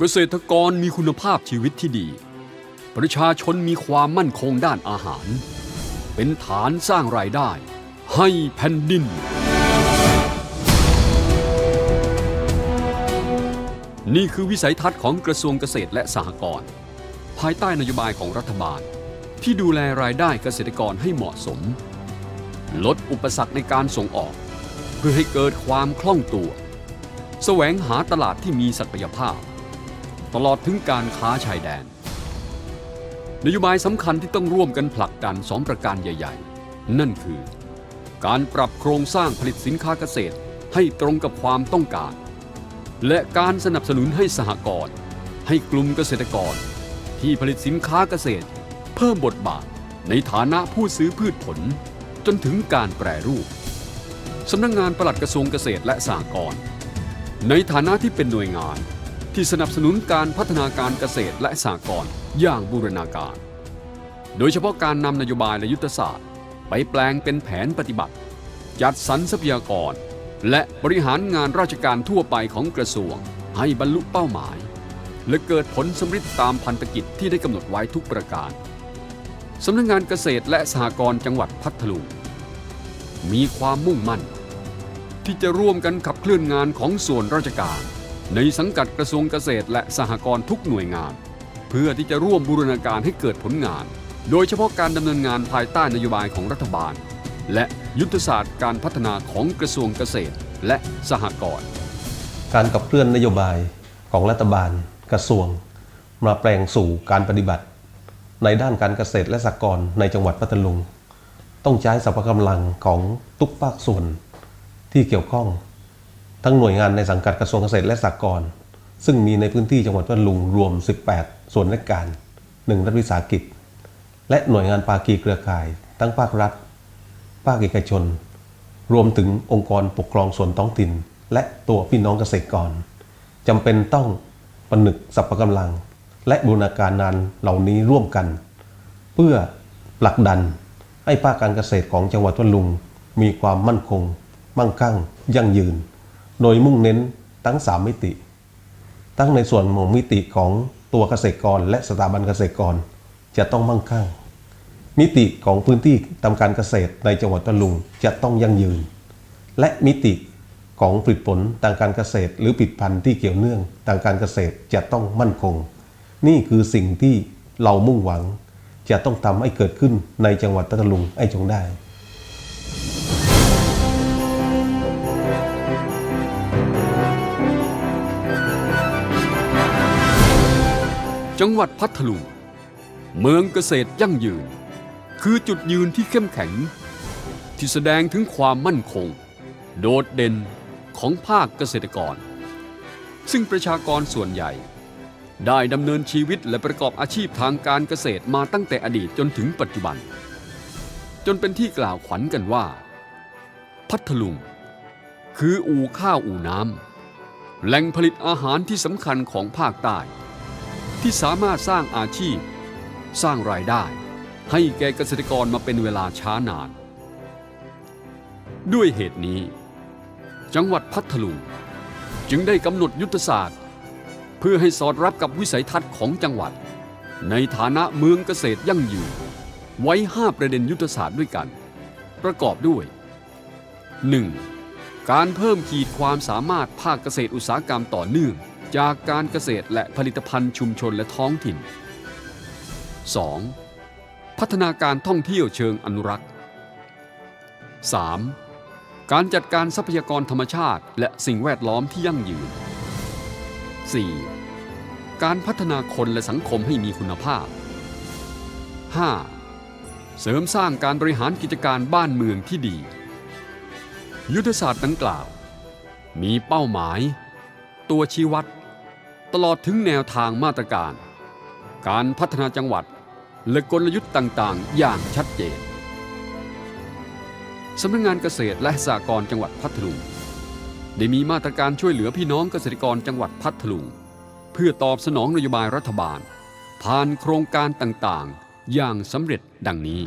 เกษตรกรมีคุณภาพชีวิตที่ดี ประชาชนมีความมั่นคงด้านอาหาร เป็นฐานสร้างรายได้ ให้แผ่นดิน นี่คือวิสัยทัศน์ของกระทรวงเกษตรและสหกรณ์ภายใต้นโยบายของรัฐบาล ที่ดูแลรายได้เกษตรกรให้เหมาะสม ลดอุปสรรคในการส่งออก เพื่อให้เกิดความคล่องตัว แสวงหาตลาดที่มีศักยภาพ ตลอดถึงการค้าชายแดน นโยบายสำคัญที่ต้องร่วมกันผลักดันสองประการใหญ่ ๆ นั่นคือ การปรับโครงสร้างผลิตสินค้าเกษตรให้ตรงกับความต้องการ และการสนับสนุนให้สหกรณ์ให้กลุ่มเกษตรกร ที่ผลิตสินค้าเกษตร เพิ่มบทบาทในฐานะผู้ซื้อพืชผล จนถึงการแปรรูปสำนักงงานปลัดกระทรวงเกษตรและสหกรณ์ในฐานะที่เป็นหน่วยงาน ที่สนับสนุนการพัฒนาการเกษตรและสหกรณ์อย่างบูรณาการ โดยเฉพาะการนำนโยบายและยุทธศาสตร์ ไปแปลงเป็นแผนปฏิบัติ จัดสรรทรัพยากร และบริหารงานราชการทั่วไปของกระทรวง ให้บรรลุเป้าหมาย และเกิดผลสำเร็จตามพันธกิจที่ได้กำหนดไว้ทุกประการสำนักงานเกษตรและสหกรณ์จังหวัดพัทลุงมีความมุ่งมั่น ที่จะร่วมกันขับเคลื่อนงานของส่วนราชการ ในสังกัดกระทรวงเกษตรและสหกรณ์ทุกหน่วยงาน เพื่อที่จะร่วมบูรณาการให้เกิดผลงาน โดยเฉพาะการดำเนินงานภายใต้นโยบายของรัฐบาล และยุทธศาสตร์การพัฒนาของกระทรวงเกษตรและสหกรณ์การขับเคลื่อนนโยบายของรัฐบาล กระทรวง มาแปลงสู่การปฏิบัติ ในด้านการเกษตรและสหกรณ์ในจังหวัดพัทลุง ต้องใช้สรรพกำลังของทุกภาคส่วนที่เกี่ยวข้อง ทั้งหน่วยงานในสังกัดกระทรวงเกษตรและสหกรณ์ซึ่งมีในพื้นที่จังหวัดพัทลุงรวม 18 ส่วนราชการ 1 รัฐวิสาหกิจ และหน่วยงานภาคีเครือข่าย ทั้งภาครัฐ ภาคเอกชน รวมถึงองค์กรปกครองส่วนท้องถิ่น และตัวพี่น้องเกษตรกรจำเป็นต้องปนึกสรรพกำลัง และบูรณาการงานเหล่านี้ร่วมกัน เพื่อผลักดันให้ภาคการเกษตรของจังหวัดพัทลุง มีความมั่นคง มั่งคั่ง ยั่งยืน โดยมุ่งเน้นทั้ง 3 มิติ ทั้งในส่วนของมิติของตัวเกษตรกร และสถาบันเกษตรกรจะต้องมั่งคั่ง มิติของพื้นที่ทำการเกษตรในจังหวัดพัทลุงจะต้องยั่งยืน และมิติของผลิตผลทางการเกษตร หรือผลิตภัณฑ์ที่เกี่ยวเนื่องทางการเกษตรจะต้องมั่นคง นี่คือสิ่งที่เรามุ่งหวัง จะต้องทำให้เกิดขึ้นในจังหวัดพัทลุงให้จงได้ จังหวัดพัทลุง เมืองเกษตรยั่งยืน คือจุดยืนที่เข้มแข็ง ที่แสดงถึงความมั่นคง โดดเด่นของภาคเกษตรกร ซึ่งประชากรส่วนใหญ่ ได้ดำเนินชีวิตและประกอบอาชีพทางการเกษตรมาตั้งแต่อดีตจนถึงปัจจุบัน จนเป็นที่กล่าวขวัญกันว่า พัทลุง คืออู่ข้าวอู่น้ำแหล่งผลิตอาหารที่สำคัญของภาคใต้ ที่สามารถสร้างอาชีพ สร้างรายได้ ให้แก่เกษตรกรมาเป็นเวลาช้านาน ด้วยเหตุนี้ จังหวัดพัทลุงจึงได้กำหนดยุทธศาสตร์ เพื่อให้สอดรับกับวิสัยทัศน์ของจังหวัด ในฐานะเมืองเกษตรยั่งยืนไว้ 5 ประเด็นยุทธศาสตร์ด้วยกัน ประกอบด้วย 1. การเพิ่มขีดความสามารถภาคเกษตรอุตสาหกรรมต่อเนื่อง จากการเกษตรและผลิตภัณฑ์ชุมชนและท้องถิ่น 2. พัฒนาการท่องเที่ยวเชิงอนุรักษ์ 3. การจัดการทรัพยากรธรรมชาติ และสิ่งแวดล้อมที่ยั่งยืน 4. การพัฒนาคนและสังคมให้มีคุณภาพ 5. เสริมสร้างการบริหารกิจการบ้านเมืองที่ดี ยุทธศาสตร์ดังกล่าว มีเป้าหมาย ตัวชี้วัด ตลอดถึงแนวทางมาตรการ การพัฒนาจังหวัดและกลยุทธ์ต่างๆ อย่างชัดเจนสำนักงานเกษตรและสหกรณ์จังหวัดพัทลุงได้มีมาตรการช่วยเหลือพี่น้องเกษตรกรจังหวัดพัทลุง เพื่อตอบสนองนโยบายรัฐบาล ผ่านโครงการต่างๆ อย่างสำเร็จดังนี้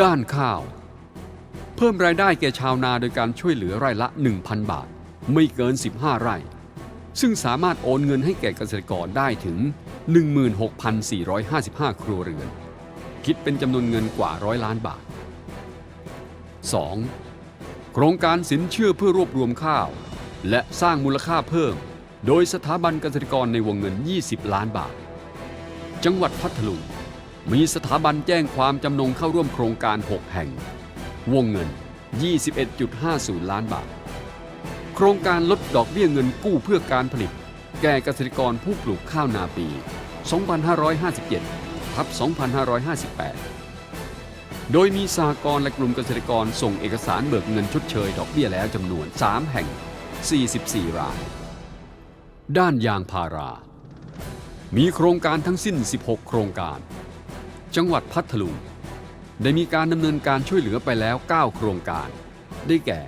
ด้านข้าว เพิ่มรายได้แก่ชาวนาโดยการช่วยเหลือไร่ละ 1,000 บาท ไม่เกิน 15 ไร่ ซึ่งสามารถโอนเงินให้แก่เกษตรกรได้ถึง 16,455 ครัวเรือน คิดเป็นจำนวนเงินกว่าร้อยล้านบาท 2. โครงการสินเชื่อเพื่อรวบรวมข้าว และสร้างมูลค่าเพิ่ม โดยสถาบันเกษตรกรในวงเงิน 20 ล้านบาท จังหวัดพัทลุงมีสถาบันแจ้งความจำนงเข้าร่วมโครงการ 6 แห่ง วงเงิน 21.50 ล้านบาท โครงการลดดอกเบี้ยเงินกู้เพื่อการผลิต แก่เกษตรกรผู้ปลูกข้าวนาปี 2557ทับ2558 โดยมีสหกรณ์และกลุ่มเกษตรกรส่งเอกสารเบิกเงินชดเชยดอกเบี้ยแล้วจำนวน 3 แห่ง 44 ราย ด้านยางพารา มีโครงการทั้งสิ้น 16 โครงการ จังหวัดพัทลุง ได้มีการดำเนินการช่วยเหลือไปแล้ว 9 โครงการ ได้แก่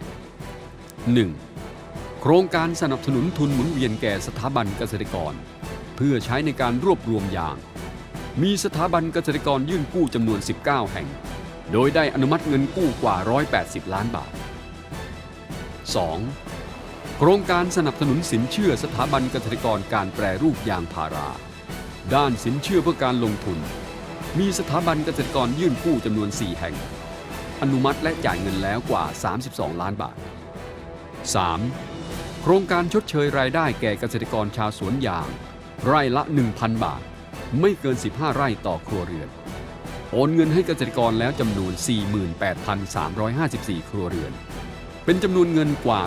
1. โครงการสนับสนุนทุนหมุนเวียนแก่สถาบันเกษตรกร เพื่อใช้ในการรวบรวมยาง มีสถาบันเกษตรกรยื่นกู้จำนวน 19 แห่ง โดยได้อนุมัติเงินกู้กว่า 180 ล้านบาท 2. โครงการสนับสนุนสินเชื่อสถาบันเกษตรกรการแปรรูปยางพารา ด้านสินเชื่อเพื่อการลงทุน มีสถาบันเกษตรกรยื่นกู้จำนวน 4 แห่ง อนุมัติและจ่ายเงินแล้วกว่า 32 ล้านบาท 3. โครงการชดเชยรายได้แก่เกษตรกรชาวสวนยาง ไร่ละ 1,000 บาท ไม่เกิน 15 ไร่ต่อครัวเรือน โอนเงินให้เกษตรกรแล้วจำนวน 48,354 ครัวเรือน เป็นจำนวนเงินกว่า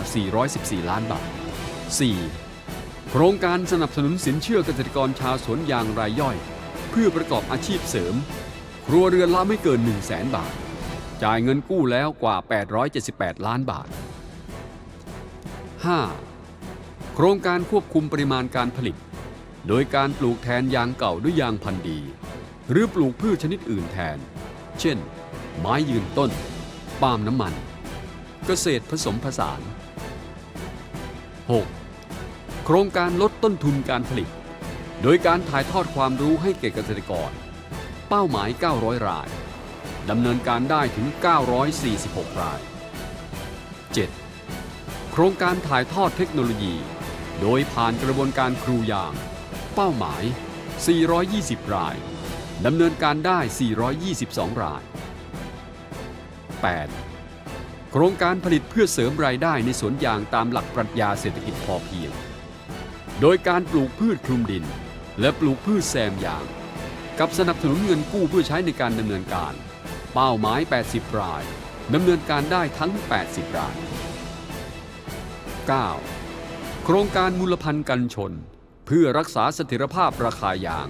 414 ล้านบาท 4. โครงการสนับสนุนสินเชื่อเกษตรกรชาวสวนยางรายย่อย พื่อประกอบอาชีพเสริม ครัวเรือนละไม่เกิน 1 0 0 0 0แสนบาท จ่ายเงินกู้แล้วกว่า 878 ล้านบาท 5. โครงการควบคุมปริมาณการผลิต โดยการปลูกแทนยางเก่าด้วยยางพันธุ์ดี หรือปลูกพืชชนิดอื่นแทน เช่น ไม้ยืนต้น ปาล์มน้ำมัน เกษตรผสมผสาน 6. โครงการลดต้นทุนการผลิต โดยการถ่ายทอดความรู้ให้แก่เกษตรกร เป้าหมาย 900 ราย ดำเนินการได้ถึง 946 ราย 7. โครงการถ่ายทอดเทคโนโลยี โดยผ่านกระบวนการครูยาง เป้าหมาย 420 ราย ดำเนินการได้ 422 ราย 8. โครงการผลิตเพื่อเสริมรายได้ในสวนยางตามหลักปรัชญาเศรษฐกิจพอเพียง โดยการปลูกพืชคลุมดิน และปลูกพืชแซมยาง กับสนับสนุนเงินกู้เพื่อใช้ในการดำเนินการ เป้าหมาย 80 รายดำเนินการได้ทั้ง 80 ราย 9. โครงการมูลพันธ์กันชน เพื่อรักษาเสถียรภาพราคายาง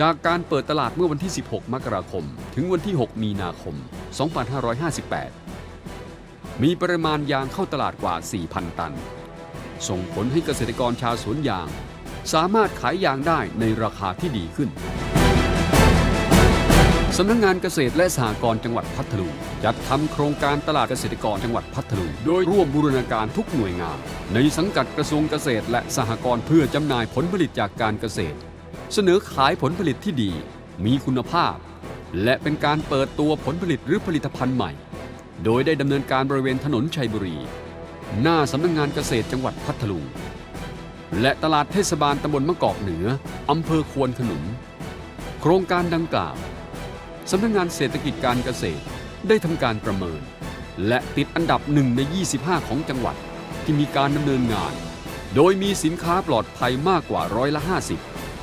จากการเปิดตลาดเมื่อวันที่ 16 มกราคม ถึงวันที่ 6 มีนาคม 2558 มีปริมาณยางเข้าตลาดกว่า 4,000 ตัน ส่งผลให้เกษตรกรชาวสวนยาง สามารถขายยางได้ในราคาที่ดีขึ้นสำนักงงานเกษตรและสหกรณ์จังหวัดพัทลุงจัดทำโครงการตลาดเกษตรกรจังหวัดพัทลุงโดยร่วมบูรณาการทุกหน่วยงาน ในสังกัดกระทรวงเกษตรและสหกรณ์เพื่อจำหน่ายผลผลิตจากการเกษตร เสนอขายผลผลิตที่ดี มีคุณภาพ และเป็นการเปิดตัวผลผลิตหรือผลิตภัณฑ์ใหม่ โดยได้ดำเนินการบริเวณถนนชัยบุรี หน้าสำนักงงานเกษตรจังหวัดพัทลุง และตลาดเทศบาลตำบลมะกอกเหนืออำเภอควนขนุน โครงการดังกล่าวสำนักงงานเศรษฐกิจการเกษตรได้ทำการประเมิน และติดอันดับหนึ่งใน 25 ของจังหวัดที่มีการดำเนินงาน โดยมีสินค้าปลอดภัยมากกว่าร้อยละ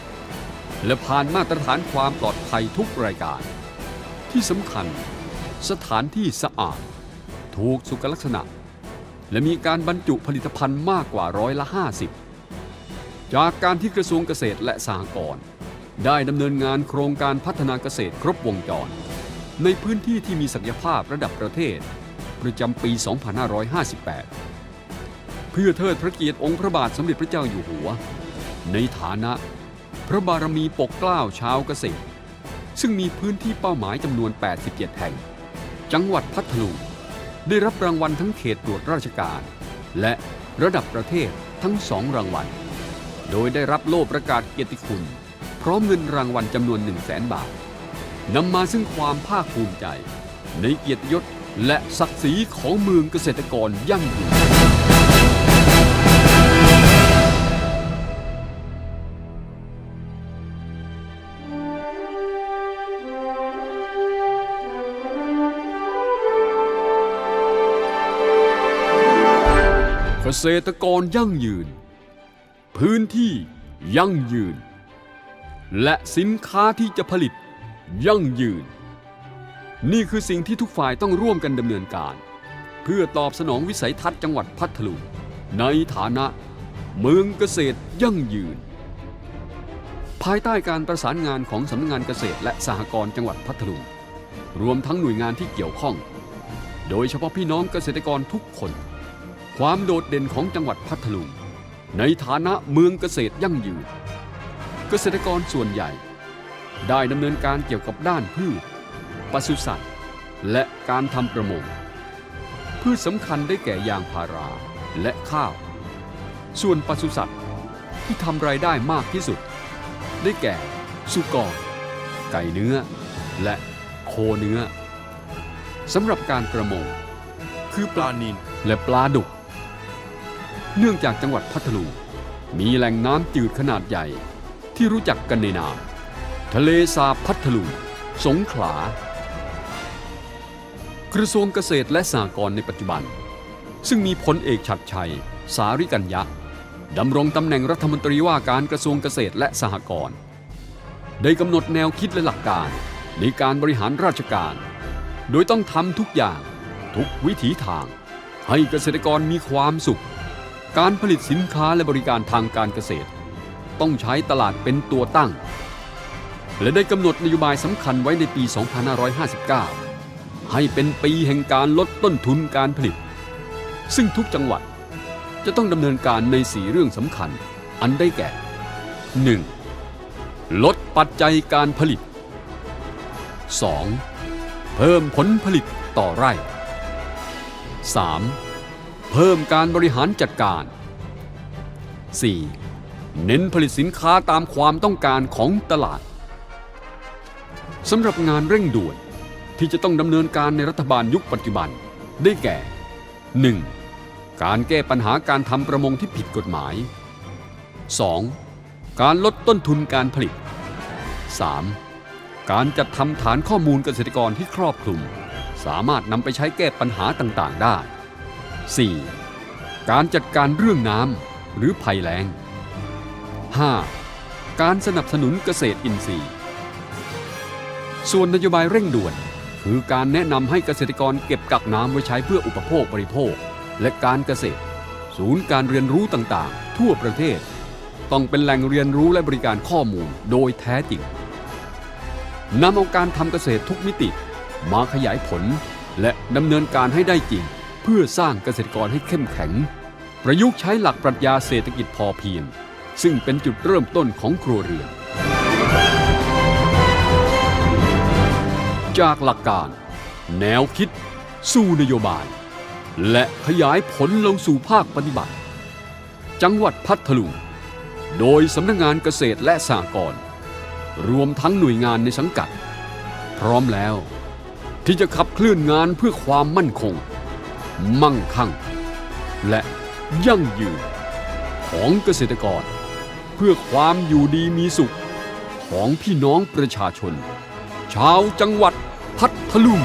50 และผ่านมาตรฐานความปลอดภัยทุกรายการ ที่สำคัญ สถานที่สะอาด ถูกสุขลักษณะ และมีการบรรจุผลิตภัณฑ์มากกว่าร้อยละ 50 จากการที่กระทรวงเกษตรและสหกรณ์ได้ดำเนินงานโครงการพัฒนาเกษตรครบวงจร ในพื้นที่ที่มีศักยภาพระดับประเทศ ประจำปี 2558 เพื่อเทิดพระเกียรติองค์พระบาทสมเด็จพระเจ้าอยู่หัว ในฐานะ พระบารมีปกเกล้าชาวเกษตร ซึ่งมีพื้นที่เป้าหมายจำนวน 87 แห่ง จังหวัดพัทลุงได้รับรางวัลทั้งเขตตรวจราชการ และระดับประเทศทั้งสองรางวัล โดยได้รับโล่ประกาศเกียรติคุณ พร้อมเงินรางวัลจำนวน1 0 0 0 0แบาทนำมาซึ่งความภาคภูมิใจ ในเกียรติยศและศักดิ์ศรีของเมืองเกษตรกรยั่งยืนเกษตรกรยั่งยืน พื้นที่ยั่งยืน และสินค้าที่จะผลิตยั่งยืน นี่คือสิ่งที่ทุกฝ่ายต้องร่วมกันดำเนินการ เพื่อตอบสนองวิสัยทัศน์จังหวัดพัทลุงในฐานะเมืองเกษตรยั่งยืน ภายใต้การประสานงานของสำนักงานเกษตรและสหกรณ์จังหวัดพัทลุงรวมทั้งหน่วยงานที่เกี่ยวข้อง โดยเฉพาะพี่น้องเกษตรกรทุกคน ความโดดเด่นของจังหวัดพัทลุง ในฐานะเมืองเกษตรยั่งยืน เกษตรกรส่วนใหญ่ ได้ดำเนินการเกี่ยวกับด้านพืชปศุสัตว์ และการทำประมง พืชสำคัญได้แก่ยางพาราและข้าว ส่วนปศุสัตว์ที่ทำรายได้มากที่สุด ได้แก่สุกร ไก่เนื้อ และโคเนื้อสำหรับการประมง คือปลานิลและปลาดุก เนื่องจากจังหวัดพัทลุงมีแหล่งน้ำจืดขนาดใหญ่ที่รู้จักกันในนาม ทะเลสาบพัทลุงสงขลากระทรวงเกษตรและสหกรณ์ในปัจจุบัน ซึ่งมีพลเอกฉัดชัย สาริกัญญะดำรงตำแหน่งรัฐมนตรีว่าการกระทรวงเกษตรและสหกรณ์ได้กำหนดแนวคิดและหลักการในการบริหารราชการ โดยต้องทำทุกอย่างทุกวิถีทาง ให้เกษตรกรมีความสุข การผลิตสินค้าและบริการทางการเกษตร ต้องใช้ตลาดเป็นตัวตั้ง และได้กำหนดนโยบายสำคัญไว้ในปี 2559 ให้เป็นปีแห่งการลดต้นทุนการผลิต ซึ่งทุกจังหวัดจะต้องดำเนินการในสีเรื่องสำคัญ อันได้แก่ 1. ลดปัจจัยการผลิต 2. เพิ่มผลผลิตต่อไร่ 3. เพิ่มการบริหารจัดการ 4. เน้นผลิตสินค้าตามความต้องการของตลาดสำหรับงานเร่งด่วนที่จะต้องดำเนินการในรัฐบาลยุคปัจจุบัน ได้แก่ 1. การแก้ปัญหาการทำประมงที่ผิดกฎหมาย 2. การลดต้นทุนการผลิต 3. การจัดทำฐานข้อมูลเกษตรกรที่ครอบคลุม สามารถนำไปใช้แก้ปัญหาต่าง ๆ ได้ 4. การจัดการเรื่องน้ำหรือภัยแล้ง 5. การสนับสนุนเกษตรอินทรีย์ ส่วนนโยบายเร่งด่วน คือการแนะนำให้เกษตรกรเก็บกักน้ำไว้ใช้เพื่ออุปโภคบริโภค และการเกษตร ศูนย์การเรียนรู้ต่างๆ ทั่วประเทศ ต้องเป็นแหล่งเรียนรู้และบริการข้อมูลโดยแท้จริงนำเอาการทำเกษตรทุกมิติ มาขยายผลและดำเนินการให้ได้จริง เพื่อสร้างเกษตรกรให้เข้มแข็ง ประยุกต์ใช้หลักปรัชญาเศรษฐกิจพอเพียง ซึ่งเป็นจุดเริ่มต้นของครัวเรือน จากหลักการ แนวคิด สู่นโยบาย และขยายผลลงสู่ภาคปฏิบัติ จังหวัดพัทลุง โดยสำนักงงานเกษตรและสหกรณ์รวมทั้งหน่วยงานในสังกัด พร้อมแล้ว ที่จะขับเคลื่อนงานเพื่อความมั่นคง มั่งคั่ง และยั่งยืน ของเกษตรกร เพื่อความอยู่ดีมีสุข ของพี่น้องประชาชน ชาวจังหวัดพัทลุง